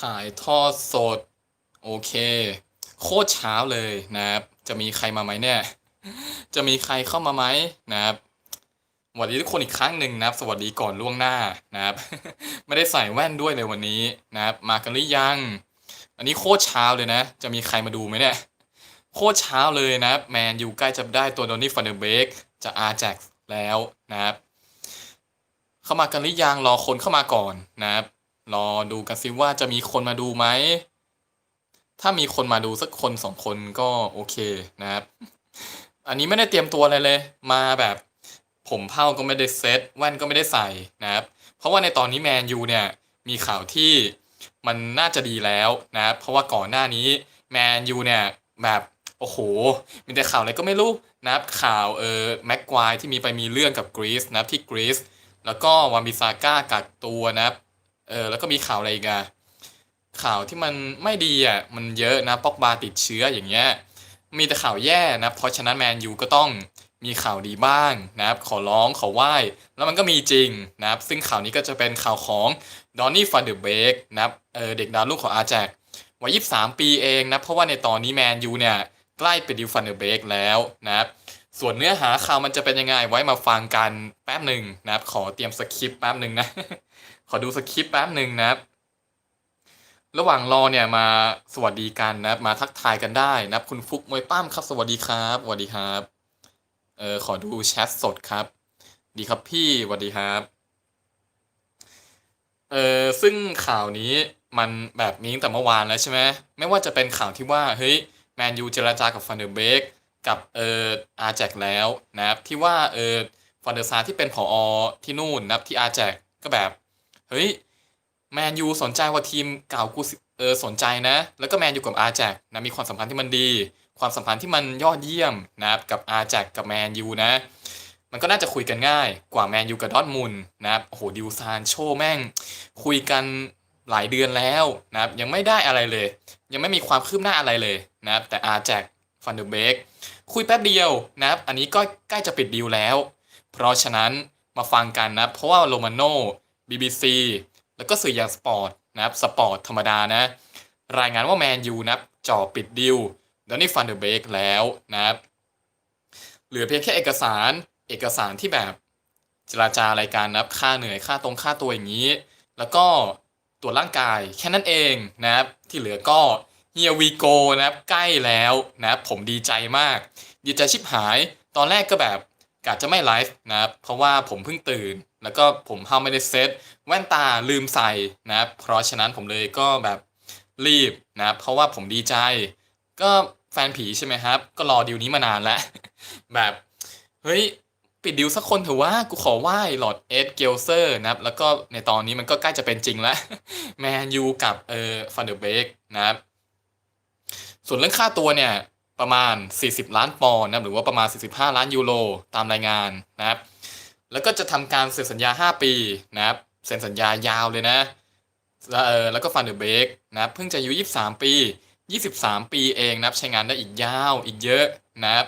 ถ่ายทอดสด โอเค โคตรเช้าเลยนะครับ จะมีใครมาไหมเนี่ย จะมีใครเข้ามาไหมนะครับสวัสดีทุกคนอีกครั้งหนึ่งนะครับ สวัสดีก่อนล่วงหน้านะครับ ไม่ได้ใส่แว่นด้วยเลยวันนี้นะครับ มากันหรือยัง อันนี้โคตรเช้าเลยนะ จะมีใครมาดูไหมเนี่ย โคตรเช้าเลยนะครับแมนอยู่ใกล้จะได้ตัวโดนี่ฟันเดอร์เบกจะอาแจ็กแล้วนะครับ เข้ามากันหรือยังรอคนเข้ามาก่อนนะครับ รอดูกันซิว่าจะมีคนมาดูไหม ถ้ามีคนมาดูสักคนสองคนก็โอเคนะครับ อันนี้ไม่ได้เตรียมตัวอะไรเลย มาแบบผมเผ้าก็ไม่ได้เซตแว่นก็ไม่ได้ใส่นะครับ เพราะว่าในตอนนี้แมนยูเนี่ยมีข่าวที่มันน่าจะดีแล้วนะครับ เพราะว่าก่อนหน้านี้แมนยูเนี่ยแบบโอ้โห มีแต่ข่าวอะไรก็ไม่รู้นะครับข่าวเออแม็กควายที่มีไปมีเรื่องกับกรีซนะครับที่กรีซแล้วก็วามิซาก้ากักตัวนะครับ เออแล้วก็มีข่าวอะไรอีกอะข่าวที่มันไม่ดีอะมันเยอะนะปอกบาติดเชื้ออย่างเงี้ยมีแต่ข่าวแย่นะเพราะฉะนั้นแมนยูก็ต้องมีข่าวดีบ้างนะครับ ขอร้องขอไหว้ แล้วมันก็มีจริงนะครับ ซึ่งข่าวนี้ก็จะเป็นข่าวของดอนนี่ฟาเดอร์เบกนะครับเออเด็กดาวรุ่งของอาแจกวัย 23 ปีเองนะ เพราะว่าในตอนนี้แมนยูเนี่ย ใกล้เป็นดิวฟันเดอร์เบกแล้วนะครับ ส่วนเนื้อหาข่าวมันจะเป็นยังไงไว้มาฟังกันแป๊บหนึ่งนะครับ ขอเตรียมสคริปต์แป๊บหนึ่งนะ ขอดูสคริปต์แป๊บหนึ่งนะครับ ระหว่างรอเนี่ยมาสวัสดีกันนะมาทักทายกันได้นะครับคุณฟุกมวยป้ามครับ สวัสดีครับสวัสดีครับเออขอดูแชทสดครับ ดีครับพี่สวัสดีครับเออซึ่งข่าวนี้มันแบบมีตั้งแต่เมื่อวานแล้วใช่ไหมไม่ว่าจะเป็นข่าวที่ว่าเฮ้ยแมนยูเจรจากับฟันเดอร์เบกกับเอออาแจกแล้วนะครับที่ว่าเออฟันเดอร์ซาที่เป็นผอที่นู่นนะครับที่อาแจกก็แบบ เฮ้ยแมนยูสนใจว่าทีมเก่ากูสิเออสนใจนะ แล้วก็แมนยูกับอาแจกนะมีความสัมพันธ์ที่มันดี ความสัมพันธ์ที่มันยอดเยี่ยมนะครับกับอาแจกกับแมนยูนะ มันก็น่าจะคุยกันง่ายกว่าแมนยูกับดอทมุนนะครับโอ้โหดิวซานโชแม่ง คุยกันหลายเดือนแล้วนะครับยังไม่ได้อะไรเลย ยังไม่มีความคืบหน้าอะไรเลยนะครับแต่อาแจกฟันเดอร์เบกคุยแป๊บเดียวนะครับอันนี้ก็ใกล้จะปิดดีลแล้ว เพราะฉะนั้นมาฟังกันนะเพราะว่าโรมาโน BBC แล้วก็สื่ออย่างสปอร์ตนะครับสปอร์ตธรรมดานะ รายงานว่าแมนยูนะครับจ่อปิดดิวดอนนี่ฟันเดอร์เบกแล้วนะครับเหลือเพียงแค่เอกสารเอกสารที่แบบเจราจารายการนะครับค่าเหนื่อยค่าตรงค่าตัวอย่างนี้ แล้วก็ตรวจร่างกายแค่นั้นเองนะครับ ที่เหลือก็เฮียวีโกนะครับใกล้แล้วนะครับผมดีใจมาก ดีใจชิบหาย ตอนแรกก็แบบ กะจะไม่ไลฟ์นะครับเพราะว่าผมเพิ่งตื่น แล้วก็ผมเฮาไม่ได้เซตแว่นตาลืมใส่นะครับเพราะฉะนั้นผมเลยก็แบบรีบนะครับเพราะว่าผมดีใจ ก็แฟนผีใช่ไหมครับ ก็รอดิวนี้มานานแล้ว แบบเฮ้ยปิดดิวสักคนเถอะว่ากูขอไหว้หลอดเอ็ดเกลเซอร์นะครับ แล้วก็ในตอนนี้มันก็ใกล้จะเป็นจริงแล้ว แมนยูกับเออฟันเดอร์เบกนะครับ ส่วนเรื่องค่าตัวเนี่ย ประมาณ 40 ล้านปอนด์นะครับหรือว่าประมาณ 45 ล้านยูโรตามรายงานนะครับ แล้วก็จะทำการเซ็นสัญญา 5 ปีนะครับเซ็นสัญญายาวเลยนะแล้วเออแล้วก็ฟันเดอร์เบกนะครับเพิ่งจะอายุ 23 ปี 23 ปีเองนะครับใช้งานได้อีกยาวอีกเยอะนะครับ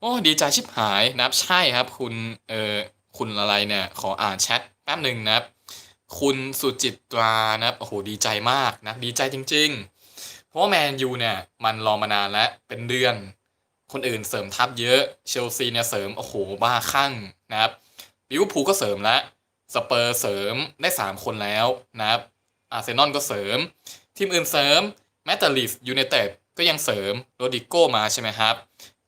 โอ้ดีใจชิบหายนะครับใช่ครับ คุณเออคุณอะไรเนี่ยขออ่านแชทแป๊บหนึ่งนะครับ คุณสุจิตรานะครับโอ้โหดีใจมากนะดีใจจริง ๆ เพราะแมนยูเนี่ยมันรอมานานแล้วเป็นเดือน คนอื่นเสริมทัพเยอะเชลซีเนี่ยเสริมโอ้โหบ้าคลั่งนะครับลิเวอร์พูลก็เสริมแล้วสเปอร์เสริมได้ 3 คนแล้วนะครับอาร์เซนอลก็เสริม ทีมอื่นเสริมแมตตาลิสยูไนเต็ดก็ยังเสริมโรดิโก้มาใช่ไหมครับ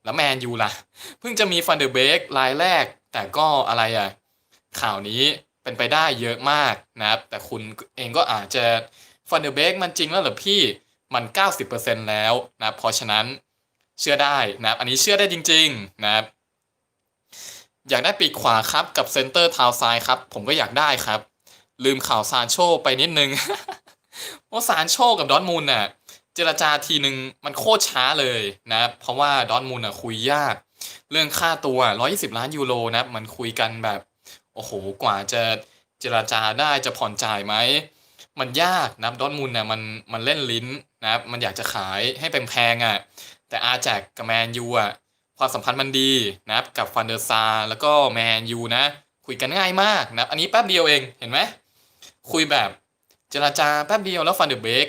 แล้วแมนยูล่ะ เพิ่งจะมีฟันเดอร์เบกรายแรก แต่ก็อะไรอะ ข่าวนี้เป็นไปได้เยอะมากนะครับ แต่คุณเองก็อาจจะฟันเดอร์เบกมันจริงแล้วหรอพี่ มัน 90%แล้วนะเพราะฉะนั้นเชื่อได้นะอันนี้เชื่อได้จริงๆนะอยากได้ปีกขวาครับกับเซนเตอร์เท้าซ้ายครับ ผมก็อยากได้ครับ ลืมข่าวซานโชไปนิดนึงว่าซานโชกับดอร์ทมูลน่ะเจรจาทีนึงมันโคตรช้าเลยนะ เพราะว่าดอร์ทมูลอะคุยยาก เรื่องค่าตัว 120 ล้านยูโรนะมันคุยกันแบบโอ้โหกว่าจะเจรจาได้จะผ่อนจ่ายไหมมันยากนะดอร์ทมูลเนี่ยมันมันเล่นลิ้น นะมันอยากจะขายให้แพงๆอะแต่อาแจกกับแมนยูอะความสัมพันธ์มันดีนะครับกับฟันเดอร์ซาร์แล้วก็แมนยูนะ คุยกันง่ายมากนะอันนี้แป๊บเดียวเองเห็นไหมคุยแบบเจราจาแป๊บเดียวแล้วฟันเดอร์เบก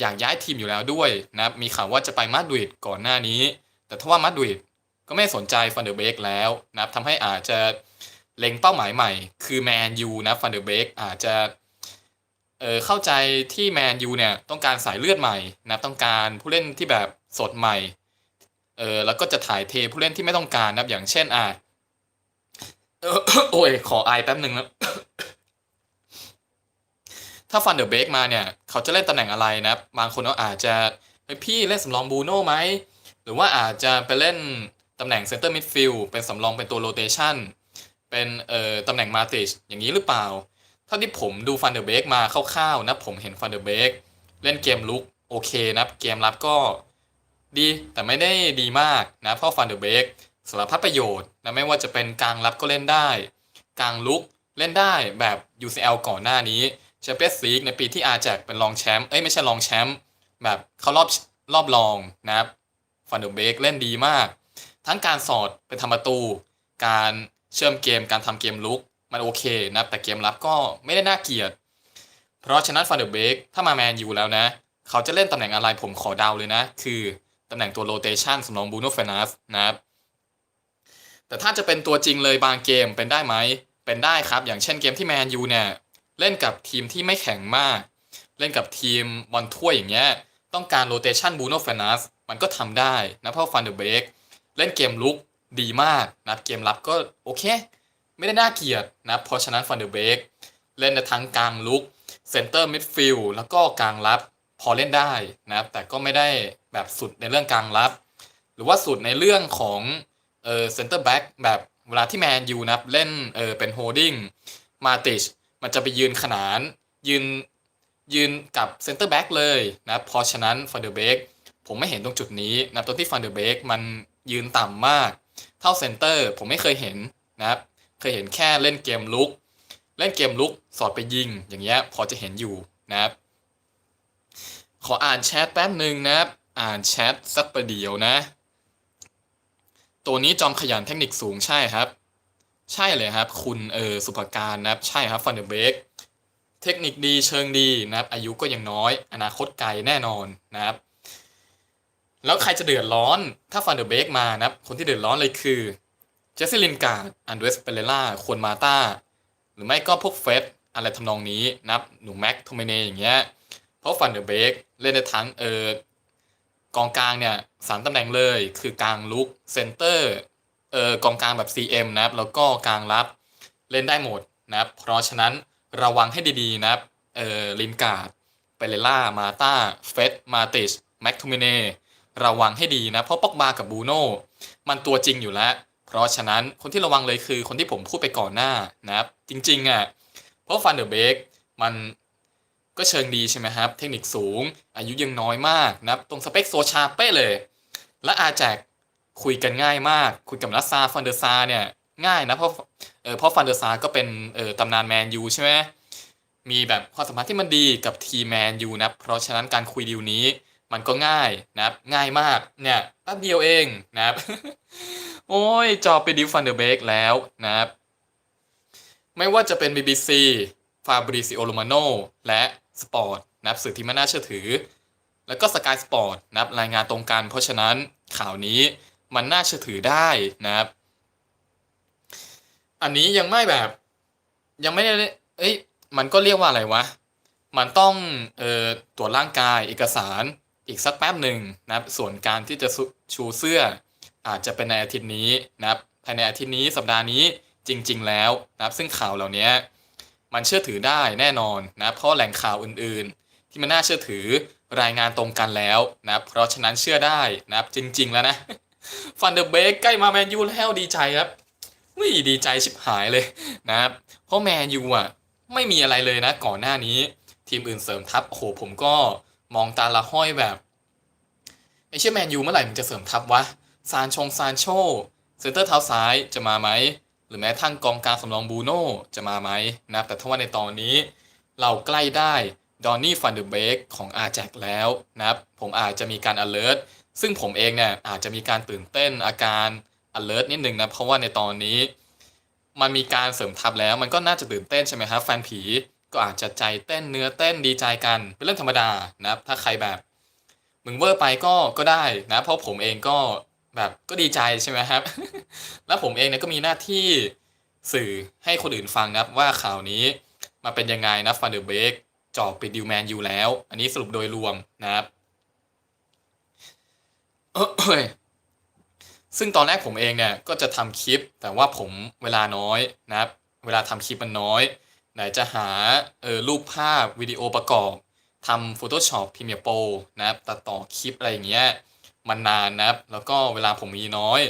อยากย้ายทีมอยู่แล้วด้วยนะครับมีข่าวว่าจะไปมาดริดก่อนหน้านี้ แต่ถ้าว่ามาดริดก็ไม่สนใจฟันเดอร์เบกแล้วนะครับทำให้อาจจะเล็งเป้าหมายใหม่ คือแมนยูนะฟันเดอร์เบกอาจจะ เออเข้าใจที่แมนยูเนี่ยต้องการสายเลือดใหม่นะต้องการผู้เล่นที่แบบสดใหม่เออแล้วก็จะถ่ายเทผู้เล่นที่ไม่ต้องการนะอย่างเช่นอะเออโอ้ยขอไอแป๊บหนึ่งนะถ้าฟันเดอร์เบกมาเนี่ย เขาจะเล่นตำแหน่งอะไรนะบางคนก็อาจจะพี่เล่นสำรองบูโน่ไหม หรือว่าอาจจะไปเล่นตำแหน่งเซนเตอร์มิดฟิลด์เป็นสำรองเป็นตัวโรเตชันเป็นเอ่อตำแหน่งมาติชอย่างนี้หรือเปล่า เท่าที่ผมดูฟันเดอร์เบกมาคร่าวๆนะผมเห็นฟันเดอร์เบกเล่นเกมลุกโอเคนะเกมรับก็ดีแต่ไม่ได้ดีมากนะเพราะฟันเดอร์เบกสารพัดประโยชน์นะไม่ว่าจะเป็นกลางรับก็เล่นได้ กลางลุกเล่นได้แบบ UCL ก่อนหน้านี้แชมเปี้ยนส์ลีกในปีที่อาแจกเป็นรองแชมป์เอ้ยไม่ใช่รองแชมป์แบบเขารอบรอบรองนะครับฟันเดอร์เบกเล่นดีมาก ทั้งการสอดเป็นทำประตู การเชื่อมเกมการทำเกมลุก มันโอเคนะแต่เกมรับก็ไม่ได้น่าเกลียด เพราะฉะนั้นฟันเดอร์เบกถ้ามาแมนยูแล้วนะ เขาจะเล่นตำแหน่งอะไรผมขอเดาเลยนะ คือตำแหน่งตัวโรเตชันสำรองบูโนเฟนัสนะครับแต่ถ้าจะเป็นตัวจริงเลยบางเกมเป็นได้ไหม เป็นได้ครับ อย่างเช่นเกมที่แมนยูเนี่ยเล่นกับทีมที่ไม่แข็งมาก เล่นกับทีมบอลถ้วยอย่างเงี้ยต้องการโรเตชันบูโนเฟนัสมันก็ทำได้นะเพราะฟันเดอร์เบกเล่นเกมลุกดีมากนะเกมรับก็โอเค ไม่ได้น่าเกลียดนะ เพราะฉะนั้นฟันเดอร์เบกเล่นในทั้งกลางลุกเซนเตอร์มิดฟิลด์แล้วก็กลางรับพอเล่นได้นะครับแต่ก็ไม่ได้แบบสุดในเรื่องกลางรับ หรือว่าสุดในเรื่องของเออเซนเตอร์แบ็กแบบเวลาที่แมนยูนะเล่นเออเป็นโฮดดิ้งมาติชมันจะไปยืนขนานยืนยืนกับเซนเตอร์แบ็กเลยนะเพราะฉะนั้นฟันเดอร์เบกผมไม่เห็นตรงจุดนี้นะตรงที่ฟันเดอร์เบกมันยืนต่ำมาก เท่าเซนเตอร์ผมไม่เคยเห็นนะครับ เคยเห็นแค่เล่นเกมลุก เล่นเกมลุกสอดไปยิงอย่างเงี้ยพอจะเห็นอยู่นะครับ ขออ่านแชทแป๊บหนึ่งนะครับ อ่านแชทสักประเดี๋ยวนะ ตัวนี้จอมขยันเทคนิคสูงใช่ครับ ใช่เลยครับ คุณเออสุภการนะครับ ใช่ครับฟันเดอร์เบกเทคนิคดีเชิงดีนะครับ อายุก็ยังน้อย อนาคตไกลแน่นอนนะครับ แล้วใครจะเดือดร้อนถ้าฟันเดอร์เบกมานะครับ คนที่เดือดร้อนเลยคือ เจสซี่ลินการ์ดอันเดรสเปเรล่าควนมาตาหรือไม่ก็พวกเฟสอะไรทำนองนี้นับหนูแม็กโทเมเนอย่างเงี้ยเพราะฟันเดอร์เบกเล่นในทั้งเออกองกลางเนี่ยสามตำแหน่งเลยคือกลางลุกเซนเตอร์เออกองกลางแบบ CM นะครับแล้วก็กลางรับเล่นได้หมดนะครับเพราะฉะนั้นระวังให้ดีๆนะครับเออลินการ์ดเปเรล่ามาตาเฟสมาติชแม็กโทเมเนระวังให้ดีนะ เพราะปอกบากับบูโน่มันตัวจริงอยู่แล้ว เพราะฉะนั้นคนที่ระวังเลยคือคนที่ผมพูดไปก่อนหน้านะครับ จริงๆอะเพราะฟันเดอร์เบกมันก็เชิงดีใช่ไหมครับ เทคนิคสูง อายุยังน้อยมากนะครับ ตรงสเปคโซชาเป้เลย และอาแจกคุยกันง่ายมาก คุยกับนัสซาฟันเดอร์ซาเนี่ยง่ายนะเพราะเออเพราะฟันเดอร์ซาก็เป็นเออตำนานแมนยูใช่ไหมมีแบบความสัมพันธ์ที่มันดีกับทีแมนยูนะเพราะฉะนั้นการคุยดีลนี้มันก็ง่ายนะครับง่ายมากเนี่ยแป๊บเดียวเองนะครับ โอ้ยจอไปดิฟฟันเดอร์เบกแล้วนะครับ ไม่ว่าจะเป็น BBC ฟาบริซิโอโ m มาโนและสปอร์ตนะครับสื่อที่ไม่น่าเชื่อถือ แล้วก็สกายสปอร์ตนะครับรายงานตรงกัน เพราะฉะนั้นข่าวนี้มันน่าเชื่อถือได้นะครับ อันนี้ยังไม่แบบ ยังไม่ได้เอ้ยมันก็เรียกว่าอะไรวะ มันต้องเอ่อตรวจร่างกายเอกสารอีกสักแป๊บหนึ่งนะครับ ส่วนการที่จะชูเสื้อ อาจจะเป็นในอาทิตย์นี้นะครับภายในอาทิตย์นี้สัปดาห์นี้จริง ๆ แล้วนะครับ ซึ่งข่าวเหล่านี้มันเชื่อถือได้แน่นอนนะเพราะแหล่งข่าวอื่นๆ ที่มันน่าเชื่อถือรายงานตรงกันแล้วนะครับ เพราะฉะนั้นเชื่อได้นะครับ จริง ๆ แล้วนะฟันเดอร์เบกใกล้มาแมนยูแล้วดีใจครับไม่ดีใจชิบหายเลยนะครับ เพราะแมนยูอะไม่มีอะไรเลยนะก่อนหน้านี้ ทีมอื่นเสริมทัพโอ้โหผมก็มองตาละห้อยแบบไอเชื่อแมนยูเมื่อไหร่มันจะเสริมทัพวะ ซานชงซานโชเซนเตอร์เท้าซ้ายจะมาไหม หรือแม้ทั้งกองกลางสำรองบูโน่จะมาไหมนะแต่ถ้าว่าในตอนนี้ เราใกล้ได้ดอนนี่ฟันเดอร์เบกของอาแจกแล้วนะครับผมอาจจะมีการ alert ซึ่งผมเองเนี่ยอาจจะมีการตื่นเต้นอาการ alert นิดนึงนะเพราะว่าในตอนนี้ มันมีการเสริมทัพแล้วมันก็น่าจะตื่นเต้นใช่ไหมครับแฟนผีก็อาจจะใจเต้นเนื้อเต้นดีใจกันเป็นเรื่องธรรมดานะครับถ้าใครแบบ มึงเวอร์ไปก็ก็ได้นะเพราะผมเองก็ แบบก็ดีใจใช่ไหมครับ แล้วผมเองเนี่ยก็มีหน้าที่สื่อให้คนอื่นฟังนะครับว่าข่าวนี้มาเป็นยังไงนะฟันเดอร์เบกจอบปิดดิวแมนอยู่แล้ว อันนี้สรุปโดยรวมนะครับซึ่งตอนแรกผมเองเนี่ยก็จะทำคลิป แต่ว่าผมเวลาน้อยนะครับ เวลาทำคลิปมันน้อย ไหนจะหาเออรูปภาพวิดีโอประกอบทำ Photoshop Premiere Pro นะครับตัดต่อคลิปอะไรอย่างเงี้ย มันนานนะครับ แล้วก็เวลาผมมีน้อย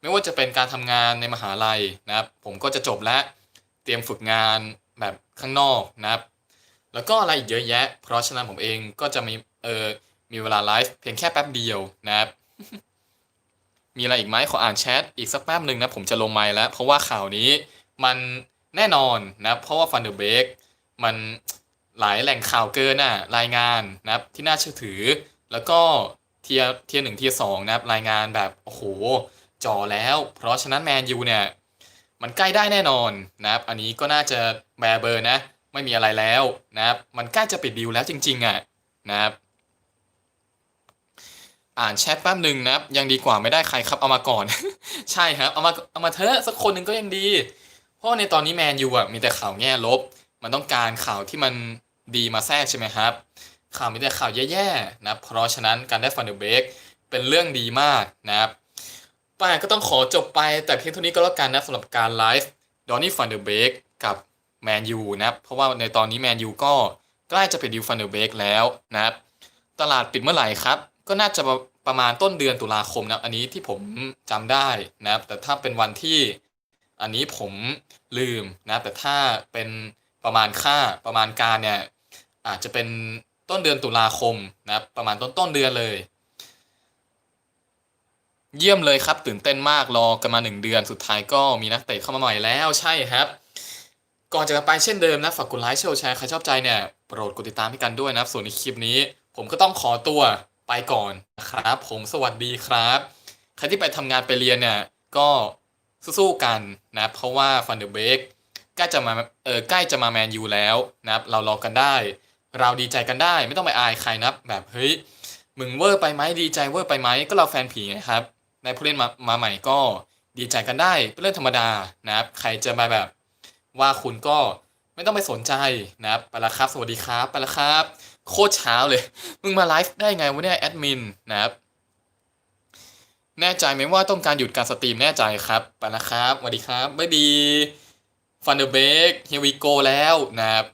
ไม่ว่าจะเป็นการทำงานในมหาลัยนะครับ ผมก็จะจบแล้วเตรียมฝึกงานแบบข้างนอกนะครับ แล้วก็อะไรอีกเยอะแยะ เพราะฉะนั้นผมเองก็จะมีเออมีเวลาไลฟ์เพียงแค่แป๊บเดียวนะครับ มีอะไรอีกไหมขออ่านแชทอีกสักแป๊บหนึ่งนะผมจะลงไมค์แล้ว เพราะว่าข่าวนี้มันแน่นอนนะเพราะว่าฟันเดอร์เบกมันหลายแหล่งข่าวเกินน่ะรายงานนะครับที่น่าเชื่อถือ แล้วก็ เทียเทียหนึ่งเทียสองนะครับรายงานแบบโอ้โหจ่อแล้ว เพราะฉะนั้นแมนยูเนี่ยมันใกล้ได้แน่นอนนะครับ อันนี้ก็น่าจะแบเบอร์นะ ไม่มีอะไรแล้วนะครับ มันใกล้จะปิดดีลแล้วจริง ๆอะนะครับ อ่านแชทแป๊บหนึ่งนะครับ ยังดีกว่าไม่ได้ใครครับเอามาก่อน ใช่ครับ เอามาเอามาเถอะสักคนหนึ่งก็ยังดี เพราะในตอนนี้แมนยูอะมีแต่ข่าวแง่ลบ มันต้องการข่าวที่มันดีมาแทรกใช่ไหมครับ ข่าวมีแต่ข่าวแย่ๆนะเพราะฉะนั้นการได้ฟันเดอร์เบกเป็นเรื่องดีมากนะครับป้าก็ต้องขอจบไปแต่เพียงเท่านี้ก็แล้วกันนะสำหรับการไลฟ์ดอนนี่ฟันเดอร์เบกกับแมนยูนะครับเพราะว่าในตอนนี้แมนยูก็ใกล้จะเป็ดิวฟันเดอร์เบกแล้วนะครับตลาดปิดเมื่อไหร่ครับ ก็น่าจะประประมาณต้นเดือนตุลาคมนะอันนี้ที่ผมจำได้นะครับแต่ถ้าเป็นวันที่อันนี้ผมลืมนะแต่ถ้าเป็นประมาณค่าประมาณการเนี่ยอาจจะเป็น ต้นเดือนตุลาคมนะครับประมาณต้นต้นเดือนเลย เยี่ยมเลยครับ ตื่นเต้นมากรอกันมาหนึ่งเดือนสุดท้ายก็มีนักเตะเข้ามาใหม่แล้วใช่ครับ ก่อนจะไปเช่นเดิมนะฝากกดไลค์แชร์ใครชอบใจเนี่ยโปรดกดติดตามให้กันด้วยนะครับ ส่วนในคลิปนี้ ผมก็ต้องขอตัวไปก่อนนะครับ ผมสวัสดีครับ ใครที่ไปทำงานไปเรียนเนี่ยก็สู้ๆกันนะเพราะว่าฟันเดอร์เบกใกล้จะมาเออใกล้จะมาแมนยูแล้วนะครับ เรารอกันได้ เราดีใจกันได้ ไม่ต้องไปอายใครนะแบบเฮ้ยมึงเวอร์ไปไหมดีใจเวอร์ไปไหมก็เราแฟนผีไงครับในผู้เล่นมามาใหม่ก็ดีใจกันได้เป็นเรื่องธรรมดานะครับ ใครจะมาแบบว่าคุณก็ไม่ต้องไปสนใจนะครับไปละครับสวัสดีครับไปละครับ โคตรเช้าเลย มึงมาไลฟ์ได้ไงวะเนี่ยแอดมินนะครับแน่ใจไหมว่าต้องการหยุดการสตรีมแน่ใจครับไปละครับสวัสดีครับบ๊ายบีฟันเดอร์เบกเฮวิโกแล้วนะครับ